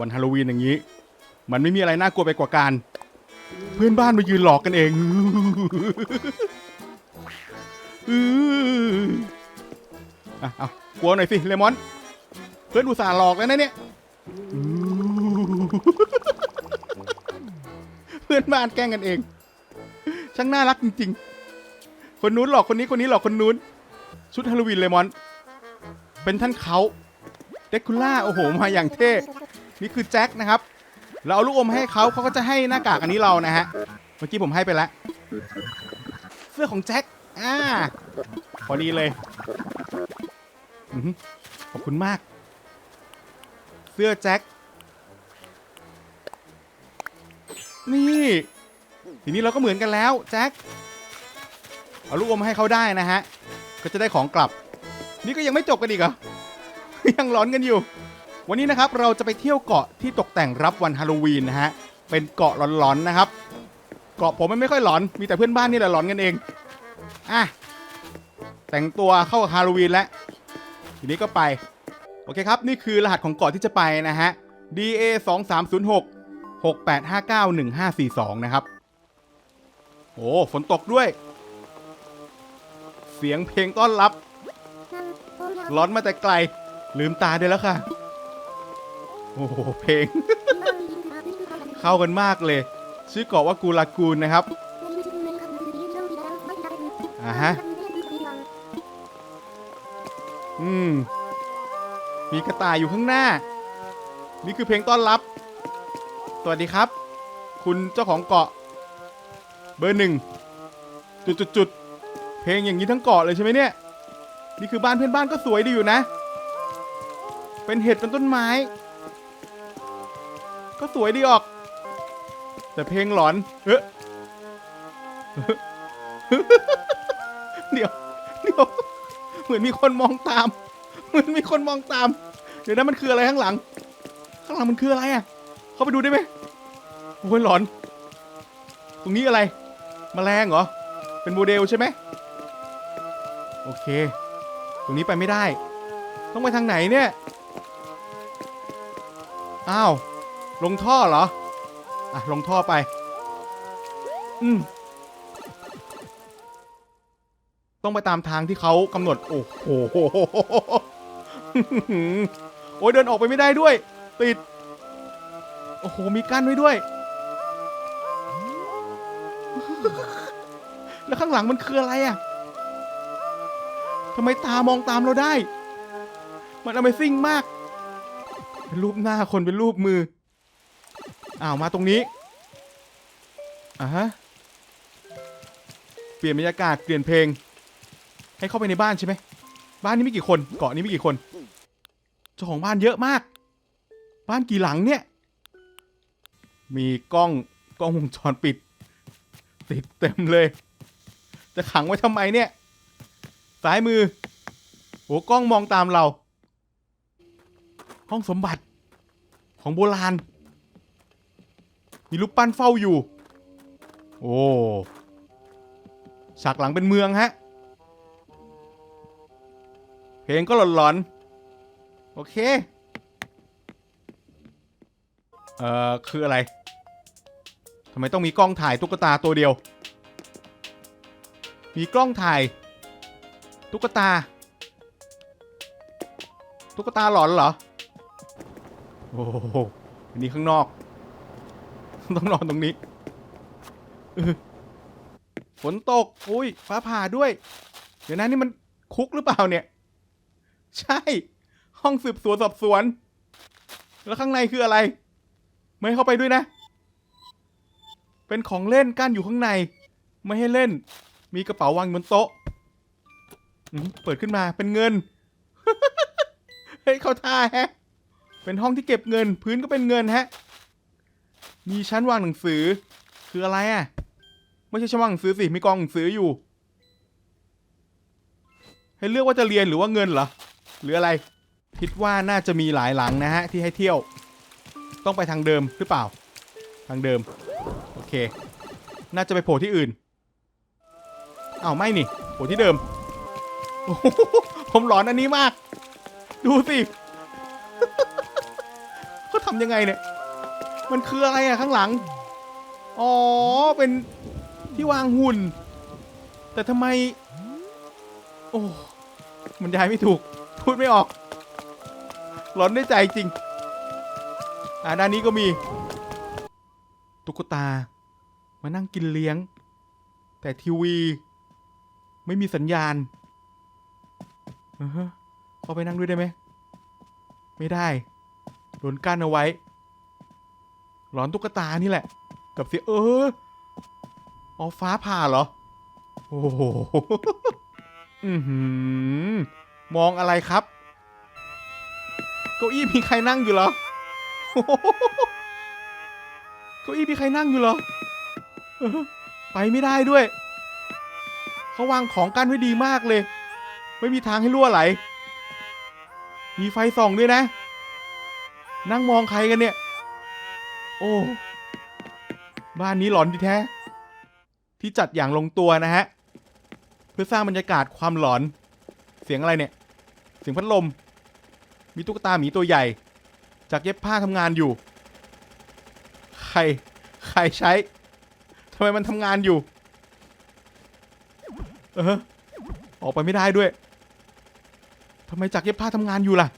วันฮาโลวีนอย่างนี้ มันไม่มีอะไรน่ากลัวไปกว่าการ เพื่อนบ้านมายืนหลอกกันเองอื้ออะเอากลัวหน่อยสิเลมอน เพื่อนอุตส่าห์หลอกแล้วนะเนี่ยเพื่อนบ้านแกล้งกันเอง ช่างน่ารักจริง ๆ คนนู้นหลอกคนนี้คนนี้หลอกคนนู้น ชุดฮาโลวีนเลมอน เป็นท่านเขาเดคูล่าโอ้โหมาอย่างเท่ นี่คือแจ็คนะครับ เราเอาลูกอมให้เขาเขาก็จะให้หน้ากากอันนี้เรานะฮะ เมื่อกี้ผมให้ไปแล้ว เสื้อของแจ็ค อ่า พอดีเลยอื้อหือขอบคุณมาก เสื้อแจ็ค นี่ ทีนี้เราก็เหมือนกันแล้วแจ็ค เอาลูกอมให้เขาได้นะฮะ ก็จะได้ของกลับ นี่ก็ยังไม่จบกันอีกเหรอ ยังร้อนกันอยู่ วันนี้นะครับเราจะไปเที่ยวเกาะที่ตกแต่งรับวันฮาโลวีนนะฮะ เป็นเกาะหลอนๆนะครับ เกาะผมมันไม่ค่อยหลอน มีแต่เพื่อนบ้านนี่แหละหลอนกันเอง อะ แต่งตัวเข้ากับฮาโลวีนแล้ว ทีนี้ก็ไป โอเคครับ นี่คือรหัสของเกาะที่จะไปนะฮะ DA 2 3 0 6 6 8 5 9 1 5 4 2 นะครับ โอ้ฝนตกด้วย เสียงเพลงต้อนรับ ร้อนมาแต่ไกล ลืมตาได้แล้วค่ะ โอ้โหเพลง เข้ากันมากเลย ชื่อเกาะว่ากูลากูนนะครับอ่าฮะอืมมีกระต่ายอยู่ข้างหน้า นี่คือเพลงต้อนรับ สวัสดีครับ คุณเจ้าของเกาะ เบอร์หนึ่งจุดจุดจุดๆๆเพลงอย่างนี้ทั้งเกาะเลยใช่ไหมเนี่ย นี่คือบ้านเพื่อนบ้านก็สวยดีอยู่นะ เป็นเห็ดเป็นต้นไม้ ก็สวยดีออก แต่เพลงหลอนเฮ้เดี๋ยวเดี๋ยวเหมือนมีคนมองตาม เหมือนมีคนมองตาม เดี๋ยวนะมันคืออะไรข้างหลัง ข้างหลังมันคืออะไรอะ เข้าไปดูได้ไหมโอ้ยหลอน ตรงนี้อะไรแมลงเหรอ เป็นโมเดลใช่ไหมโอเค ตรงนี้ไปไม่ได้ ต้องไปทางไหนเนี่ย อ้าว ลงท่อเหรอ อะ ลงท่อไป อืม ต้องไปตามทางที่เขากำหนด โอ้โห โอ้ยเดินออกไปไม่ได้ด้วย ติด โอ้โห มีกั้นไว้ด้วย แล้วข้างหลังมันคืออะไรอะทำไมตามองตามเราได้ มัน Amazing มาก เป็นรูปหน้าคนเป็นรูปมือ อ้าวมาตรงนี้อะฮะเปลี่ยนบรรยากาศเปลี่ยนเพลง ให้เข้าไปในบ้านใช่ไหมบ้านนี้มีกี่คนเกาะนี้มีกี่คนเจ้าของบ้านเยอะมาก บ้านกี่หลังเนี่ย มีกล้องกล้องวงจรปิด ติดเต็มเลย จะขังไว้ทำไมเนี่ยซ้ายมือโอ้กล้องมองตามเรา ห้องสมบัติของโบราณ มีรูปปั้นเฝ้าอยู่ โอ้ฉากหลังเป็นเมืองฮะ เพลงก็หลอนๆ โอเค เอ่อ คืออะไร ทำไมต้องมีกล้องถ่ายตุ๊กตาตัวเดียว มีกล้องถ่าย ตุ๊กตา ตุ๊กตาหลอนเหรอ โอ้โหอันนี้ข้างนอก ต้องนอนตรงนี้ฝนตก อุ้ย ฟ้าผ่าด้วย เดี๋ยวนะนี่มันคุกหรือเปล่าเนี่ย ใช่ ห้องสืบสวนสอบสวน แล้วข้างในคืออะไร ไม่ให้เข้าไปด้วยนะ เป็นของเล่นกั้นอยู่ข้างใน ไม่ให้เล่น มีกระเป๋าวางบนโต๊ะเปิดขึ้นมาเป็นเงิน เฮ้ยเขาท่าแฮะ เป็นห้องที่เก็บเงิน พื้นก็เป็นเงินฮะ มีชั้นวางหนังสือ คืออะไรอะ ไม่ใช่ชั้นวางหนังสือสิ มีกองหนังสืออยู่ ให้เลือกว่าจะเรียนหรือว่าเงินเหรอ หรืออะไร คิดว่าน่าจะมีหลายหลังนะฮะ ที่ให้เที่ยว ต้องไปทางเดิมหรือเปล่า ทางเดิม โอเค น่าจะไปโผล่ที่อื่นอ้าวไม่นี่โผล่ที่เดิม ผมหลอนอันนี้มาก ดูสิเขาทำยังไงเนี่ย มันคืออะไรอะข้างหลัง อ๋อ เป็นที่วางหุ่น แต่ทำไม โอ้ มันย้ายไม่ถูก พูดไม่ออกหลอนได้ใจจริง อ่าด้านนี้ก็มี ตุ๊กตา มานั่งกินเลี้ยง แต่ทีวี ไม่มีสัญญาณอือเข้าไปนั่งด้วยได้ไหม ไม่ได้ โดนกั้นเอาไว้ หลอนตุ๊กตานี่แหละ กับเสียเอออ๋อฟ้าผ่าเหรอ โอ้โหอือหือมองอะไรครับ เก้าอี้มีใครนั่งอยู่เหรอโอ้โหเก้าอี้มีใครนั่งอยู่เหรอเออไปไม่ได้ด้วย เขาวางของกั้นไว้ดีมากเลย ไม่มีทางให้รั่วไหล มีไฟส่องด้วยนะ นั่งมองใครกันเนี่ย โอ้ บ้านนี้หลอนดีแท้ ที่จัดอย่างลงตัวนะฮะ เพื่อสร้างบรรยากาศความหลอน เสียงอะไรเนี่ย เสียงพัดลม มีตุ๊กตาหมีตัวใหญ่ จากเย็บผ้าทำงานอยู่ ใคร ใครใช้ทำไมมันทำงานอยู่ เออ ออกไปไม่ได้ด้วยทำไมจากเย็บผ้าทำงานอยู่ล่ะ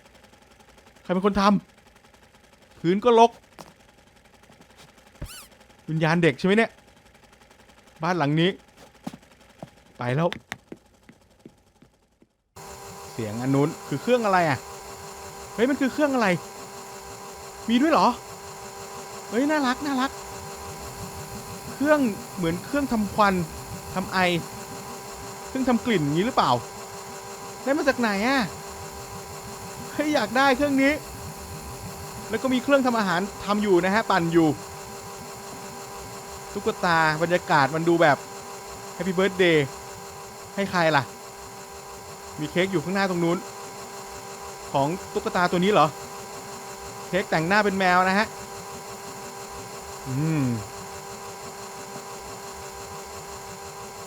ใครเป็นคนทำพื้นก็ลก วิญญาณเด็กใช่ไหมเนี่ย บ้านหลังนี้ ไปแล้ว เสียงอันนู้นคือเครื่องอะไรอะ เฮ้ยมันคือเครื่องอะไร มีด้วยเหรอ เฮ้ยน่ารักน่ารัก เครื่องเหมือนเครื่องทำควันทำไอ เครื่องทำกลิ่นอย่างนี้หรือเปล่า ได้มาจากไหนอะ เฮ้ยอยากได้เครื่องนี้ แล้วก็มีเครื่องทำอาหารทำอยู่นะฮะ ปั่นอยู่ ตุ๊กตาบรรยากาศมันดูแบบแฮปปี้เบิร์ดเดย์ให้ใครล่ะ มีเค้กอยู่ข้างหน้าตรงนู้น ของตุ๊กตาตัวนี้เหรอ เค้กแต่งหน้าเป็นแมวนะฮะ อืม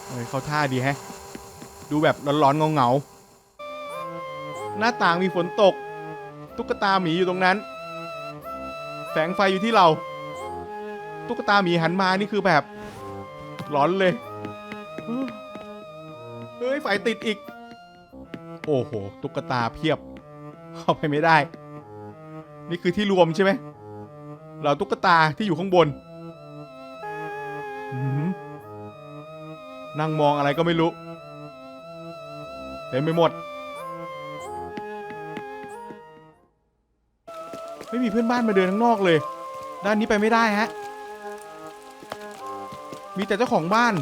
เฮ้ยเขาท่าดีแฮะ ดูแบบร้อนๆเงาๆ หน้าต่างมีฝนตก ตุ๊กตาหมีอยู่ตรงนั้น แสงไฟอยู่ที่เรา ตุ๊กตาหมีหันมานี่คือแบบร้อนเลยเฮ้ยไฟติดอีก โอ้โห ตุ๊กตาเพียบ เข้าไปไม่ได้ นี่คือที่รวมใช่ไหมเราตุ๊กตาที่อยู่ข้างบนนั่งมองอะไรก็ไม่รู้เต็มไปหมด ไม่มีเพื่อนบ้านมาเดินข้างนอกเลย ด้านนี้ไปไม่ได้ฮะ มีแต่เจ้าของบ้าน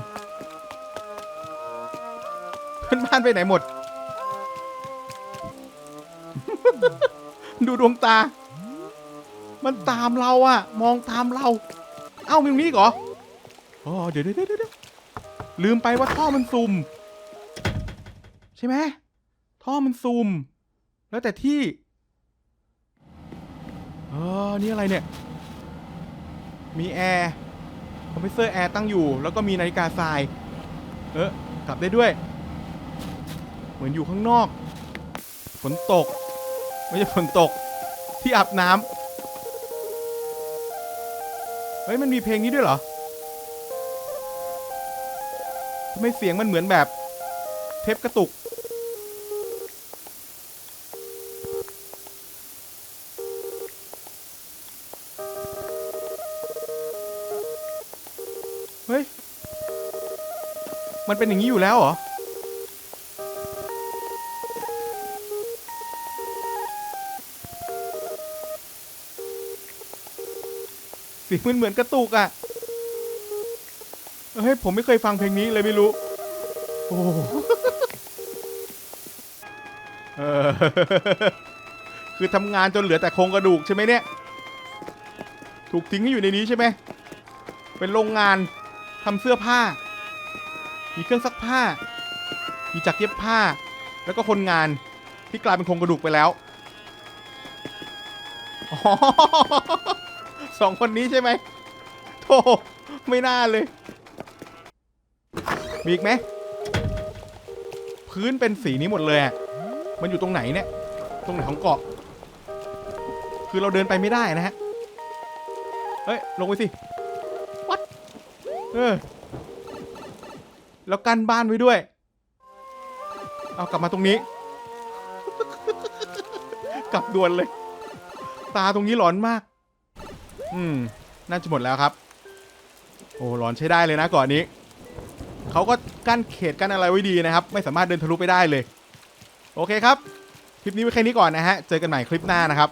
เพื่อนบ้านไปไหนหมด ดูดวงตา มันตามเราอะมองตามเรา เอ้ามีตรงนี้กเหรออ๋อเดี๋ยวเดี๋ยวเดี๋ยวลืมไปว่าท่อมันซุ่ม ใช่ไหมท่อมันซุ่ม แล้วแต่ที่เออนี่อะไรเนี่ย มีแอร์ อมเพรสเซอร์แอร์ตั้งอยู่ แล้วก็มีนาฬิกาทราย เออกลับได้ด้วย เหมือนอยู่ข้างนอก ฝนตก ไม่ใช่ฝนตก ที่อาบน้ำเฮ้ย มันมีเพลงนี้ด้วยเหรอทำไมเสียงมันเหมือนแบบ เทปกระตุก มันเป็นอย่างนี้อยู่แล้วเหรอ เสียงมันเหมือนกระตุกอะ่ะ เฮ้ย ผมไม่เคยฟังเพลงนี้เลยไม่รู้ โอ้โหคือทำงานจนเหลือแต่โครงกระดูกใช่ไหมเนี่ย ถูกทิ้งให้อยู่ในนี้ใช่ไหม เป็นโรงงานทำเสื้อผ้า มีเครื่องซักผ้า มีจักรเย็บผ้า แล้วก็คนงานที่กลายเป็นโครงกระดูกไปแล้วอ๋อสองคนนี้ใช่ไหมโธ่ไม่น่าเลย มีอีกไหม พื้นเป็นสีนี้หมดเลยมันอยู่ตรงไหนเนี่ย ตรงไหนของเกาะ คือเราเดินไปไม่ได้นะฮะ เฮ้ย ลงไปสิ วัด เออ แล้วกั้นบ้านไว้ด้วย เอากลับมาตรงนี้ กลับด่วนเลย ตาตรงนี้หลอนมาก อืม น่าจะหมดแล้วครับ โอ้หลอนใช้ได้เลยนะก่อนนี้ เขาก็กั้นเขตกั้นอะไรไว้ดีนะครับ ไม่สามารถเดินทะลุไปได้เลย โอเคครับ คลิปนี้ไว้แค่นี้ก่อนนะฮะ เจอกันใหม่คลิปหน้านะครับ